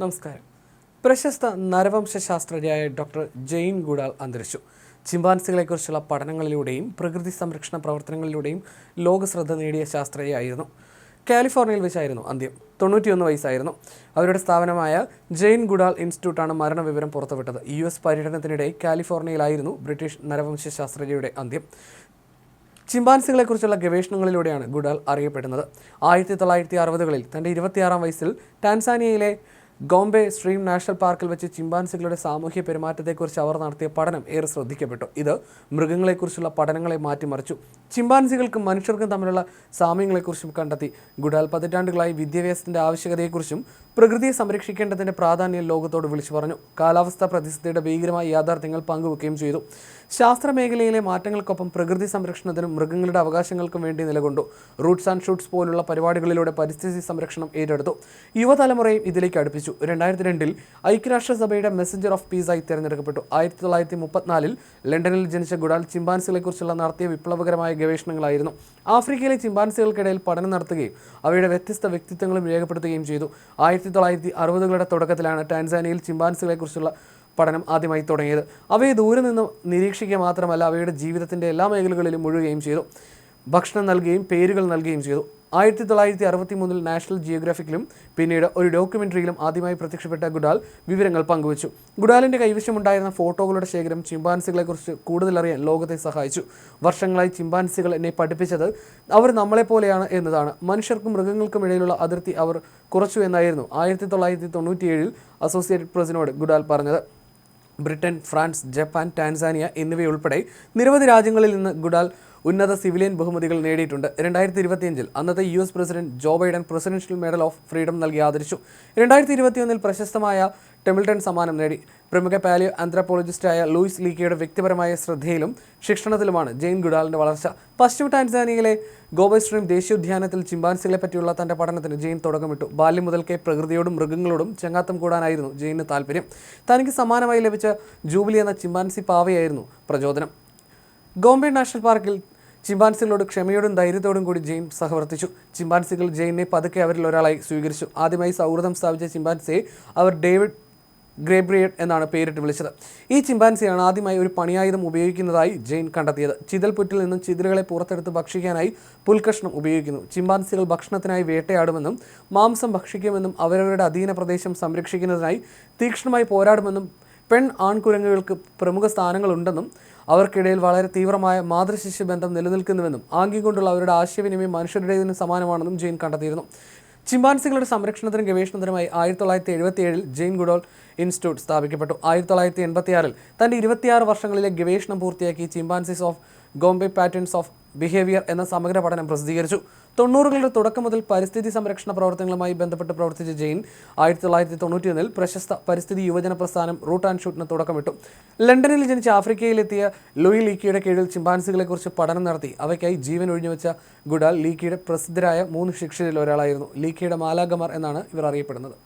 നമസ്കാരം. പ്രശസ്ത നരവംശ ശാസ്ത്രജ്ഞയായ ഡോക്ടർ ജെയിൻ ഗുഡാൽ അന്തരിച്ചു. ചിമ്പാൻസികളെക്കുറിച്ചുള്ള പഠനങ്ങളിലൂടെയും പ്രകൃതി സംരക്ഷണ പ്രവർത്തനങ്ങളിലൂടെയും ലോക ശ്രദ്ധ നേടിയ ശാസ്ത്രജ്ഞയായിരുന്നു. കാലിഫോർണിയയിൽ വെച്ചായിരുന്നു അന്ത്യം. തൊണ്ണൂറ്റിയൊന്ന് വയസ്സായിരുന്നു. അവരുടെ സ്ഥാപനമായ ജെയിൻ ഗുഡാൽ ഇൻസ്റ്റിറ്റ്യൂട്ടാണ് മരണവിവരം പുറത്തുവിട്ടത്. യു എസ് പര്യടനത്തിനിടെ കാലിഫോർണിയയിലായിരുന്നു ബ്രിട്ടീഷ് നരവംശ ശാസ്ത്രജ്ഞയുടെ അന്ത്യം. ചിമ്പാൻസികളെക്കുറിച്ചുള്ള ഗവേഷണങ്ങളിലൂടെയാണ് ഗുഡാൽ അറിയപ്പെടുന്നത്. ആയിരത്തി തൊള്ളായിരത്തി അറുപതുകളിൽ തന്റെ ഇരുപത്തിയാറാം വയസ്സിൽ ടാൻസാനിയയിലെ ഗോംബെ സ്ട്രീം നാഷണൽ പാർക്കിൽ വെച്ച് ചിമ്പാൻസികളുടെ സാമൂഹ്യ പെരുമാറ്റത്തെക്കുറിച്ച് അവർ നടത്തിയ പഠനം ഏറെ ശ്രദ്ധിക്കപ്പെട്ടു. ഇത് മൃഗങ്ങളെക്കുറിച്ചുള്ള പഠനങ്ങളെ മാറ്റിമറിച്ചു. ചിമ്പാൻസികൾക്കും മനുഷ്യർക്കും തമ്മിലുള്ള സാമ്യങ്ങളെക്കുറിച്ചും കണ്ടെത്തി. ഗുഡാൽ പതിറ്റാണ്ടുകളായി വിദ്യാഭ്യാസത്തിന്റെ ആവശ്യകതയെക്കുറിച്ചും പ്രകൃതിയെ സംരക്ഷിക്കേണ്ടതിന്റെ പ്രാധാന്യം ലോകത്തോട് വിളിച്ചു പറഞ്ഞു. കാലാവസ്ഥാ പ്രതിസന്ധിയുടെ ഭീകരമായ യാഥാർത്ഥ്യങ്ങൾ പങ്കുവെക്കുകയും ചെയ്തു. ശാസ്ത്ര മേഖലയിലെ മാറ്റങ്ങൾക്കൊപ്പം പ്രകൃതി സംരക്ഷണത്തിനും മൃഗങ്ങളുടെ അവകാശങ്ങൾക്കും വേണ്ടി നിലകൊണ്ടു. റൂട്ട്സ് ആൻഡ് ഷൂട്ട്സ് പോലുള്ള പരിപാടികളിലൂടെ പരിസ്ഥിതി സംരക്ഷണം ഏറ്റെടുത്തു. യുവതലമുറയും ഇതിലേക്ക് അടുപ്പിച്ചു. രണ്ടായിരത്തി രണ്ടിൽ ഐക്യരാഷ്ട്രസഭയുടെ മെസ്സഞ്ചർ ഓഫ് പീസായി തിരഞ്ഞെടുക്കപ്പെട്ടു. ആയിരത്തി തൊള്ളായിരത്തി മുപ്പത്തിനാലിൽ ലണ്ടനിൽ ജനിച്ച ഗുഡാൽ ചിമ്പാൻസികളെക്കുറിച്ചുള്ള നടത്തിയ വിപ്ലവകരമായ ഗവേഷണങ്ങളായിരുന്നു. ആഫ്രിക്കയിലെ ചിമ്പാൻസികൾക്കിടയിൽ പഠനം നടത്തുകയും അവയുടെ വ്യത്യസ്ത വ്യക്തിത്വങ്ങളും രേഖപ്പെടുത്തുകയും ചെയ്തു. ആയിരത്തി തൊള്ളായിരത്തി അറുപതുകളുടെ തുടക്കത്തിലാണ് ടാൻസാനിയയിൽ ചിമ്പാൻസികളെക്കുറിച്ചുള്ള പഠനം ആദ്യമായി തുടങ്ങിയത്. അവയെ ദൂരെ നിന്ന് നിരീക്ഷിക്കുക മാത്രമല്ല അവയുടെ ജീവിതത്തിന്റെ എല്ലാ മേഖലകളിലും മുഴുകുകയും ചെയ്തു. ഭക്ഷണം നൽകുകയും പേരുകൾ നൽകുകയും ചെയ്തു. ആയിരത്തി തൊള്ളായിരത്തി അറുപത്തി മൂന്നിൽ നാഷണൽ ജിയോഗ്രാഫിക്കിലും പിന്നീട് ഒരു ഡോക്യുമെന്ററിയിലും ആദ്യമായി പ്രത്യക്ഷപ്പെട്ട ഗുഡാൽ വിവരങ്ങൾ പങ്കുവച്ചു. ഗുഡാലിന്റെ കൈവശമുണ്ടായിരുന്ന ഫോട്ടോകളുടെ ശേഖരം ചിമ്പാൻസികളെക്കുറിച്ച് കൂടുതൽ അറിയാൻ ലോകത്തെ സഹായിച്ചു. വർഷങ്ങളായി ചിമ്പാൻസികൾ എന്നെ പഠിപ്പിച്ചത് അവർ നമ്മളെപ്പോലെയാണ് എന്നതാണ്. മനുഷ്യർക്കും മൃഗങ്ങൾക്കും ഇടയിലുള്ള അതിർത്തി അവർ കുറച്ചു എന്നായിരുന്നു ആയിരത്തി തൊള്ളായിരത്തി തൊണ്ണൂറ്റിയേഴിൽ അസോസിയേറ്റഡ് പ്രസിനോട് ഗുഡാൽ പറഞ്ഞത്. ബ്രിട്ടൻ ഫ്രാൻസ് ജപ്പാൻ ടാൻസാനിയ എന്നിവയുൾപ്പെടെ നിരവധി രാജ്യങ്ങളിൽ നിന്ന് ഗുഡാൽ ഉന്നത സിവിലിയൻ ബഹുമതികൾ നേടിയിട്ടുണ്ട്. രണ്ടായിരത്തി ഇരുപത്തിയഞ്ചിൽ അന്നത്തെ U S president Joe Biden presidential medal of freedom നൽകി ആദരിച്ചു. രണ്ടായിരത്തി ഇരുപത്തിയൊന്നിൽ പ്രശസ്തമായ ടെമിൾട്ടൺ സമ്മാനം നേടി. പ്രമുഖ പാലിയോ ആന്ത്രപ്പോളജിസ്റ്റായ ലൂയിസ് ലീക്കയുടെ വ്യക്തിപരമായ ശ്രദ്ധയിലും ശിക്ഷണത്തിലുമാണ് ജെയിൻ ഗുഡാലിന്റെ വളർച്ച. പശ്ചിമ ടാൻസാനിയയിലെ ഗോബൈ സ്ട്രീം ദേശീയോദ്യാനത്തിൽ ചിമ്പാൻസികളെ പറ്റിയുള്ള തന്റെ പഠനത്തിന് ജെയിൻ തുടക്കമിട്ടു. ബാല്യം മുതൽക്കേ പ്രകൃതിയോടും മൃഗങ്ങളോടും ചങ്ങാത്തം കൂടാനായിരുന്നു ജെയിന് താല്പര്യം. തനിക്ക് സമ്മാനമായി ലഭിച്ച ജൂബിലി എന്ന ചിമ്പാൻസി പാവയായിരുന്നു പ്രചോദനം. ഗോംബെ നാഷണൽ പാർക്കിൽ ചിമ്പാൻസികളോട് ക്ഷമയോടും ധൈര്യത്തോടും കൂടി ജെയിൻ സഹവർത്തിച്ചു. ചിമ്പാൻസികൾ ജെയിനെ പതുക്കെ അവരിൽ ഒരാളായി സ്വീകരിച്ചു. ആദ്യമായി സൗഹൃദം സ്ഥാപിച്ച ചിമ്പാൻസിയെ അവർ ഡേവിഡ് ഗ്രേബ്രിയഡ് എന്നാണ് പേരിട്ട് വിളിച്ചത്. ഈ ചിമ്പാൻസിയാണ് ആദ്യമായി ഒരു പണിയായുധം ഉപയോഗിക്കുന്നതായി ജെയിൻ കണ്ടെത്തിയത്. ചിതൽപുറ്റിൽ നിന്നും ചിതലുകളെ പുറത്തെടുത്ത് ഭക്ഷിക്കാനായി പുൽക്കഷ്ണം ഉപയോഗിക്കുന്നു. ചിമ്പാൻസികൾ ഭക്ഷണത്തിനായി വേട്ടയാടുമെന്നും മാംസം ഭക്ഷിക്കുമെന്നും അവരവരുടെ അധീന പ്രദേശം സംരക്ഷിക്കുന്നതിനായി തീക്ഷ്ണമായി പോരാടുമെന്നും പെൺ ആൺകുരങ്ങുകൾക്ക് പ്രമുഖ സ്ഥാനങ്ങളുണ്ടെന്നും അവർക്കിടയിൽ വളരെ തീവ്രമായ മാതൃശിശു ബന്ധം നിലനിൽക്കുന്നുവെന്നും ആംഗ്യം അവരുടെ ആശയവിനിമയം മനുഷ്യരുടേതിന് സമാനമാണെന്നും ജെയിൻ കണ്ടെത്തിയിരുന്നു. ചിമ്പാൻസികളുടെ സംരക്ഷണത്തിനും ഗവേഷണത്തിനുമായി ആയിരത്തി തൊള്ളായിരത്തി എഴുപത്തി ഏഴിൽ ജെയിൻ ഗുഡോൾ ഇൻസ്റ്റിറ്റ്യൂട്ട് സ്ഥാപിക്കപ്പെട്ടു. ആയിരത്തി തൊള്ളായിരത്തി എൺപത്തിയാറിൽ തന്റെ ഇരുപത്തിയാറ് വർഷങ്ങളിലെ ഗവേഷണം പൂർത്തിയാക്കി chimpanzees of Gombe patterns of behaviour എന്ന സമഗ്ര പഠനം പ്രസിദ്ധീകരിച്ചു. തൊണ്ണൂറുകളുടെ തുടക്കം മുതൽ പരിസ്ഥിതി സംരക്ഷണ പ്രവർത്തനങ്ങളുമായി ബന്ധപ്പെട്ട് പ്രവർത്തിച്ച ജെയിൻ ആയിരത്തി തൊള്ളായിരത്തി തൊണ്ണൂറ്റിയൊന്നിൽ പ്രശസ്ത പരിസ്ഥിതി യുവജന പ്രസ്ഥാനം റൂട്ട് ആൻഡ് ഷൂട്ടിന് തുടക്കമിട്ടു. ലണ്ടനിൽ ജനിച്ച ആഫ്രിക്കയിലെത്തിയ ലൂയി ലീക്കിയുടെ കീഴിൽ ചിമ്പാൻസികളെക്കുറിച്ച് പഠനം നടത്തി. അവയ്ക്കായി ജീവൻ ഒഴിഞ്ഞുവെച്ച ഗുഡാൽ ലീക്കിയുടെ പ്രസിദ്ധരായ മൂന്ന് ശിക്ഷരിൽ ഒരാളായിരുന്നു ലീക്കിയുടെ മാലാഗമർ എന്നാണ് ഇവർ അറിയപ്പെടുന്നത്.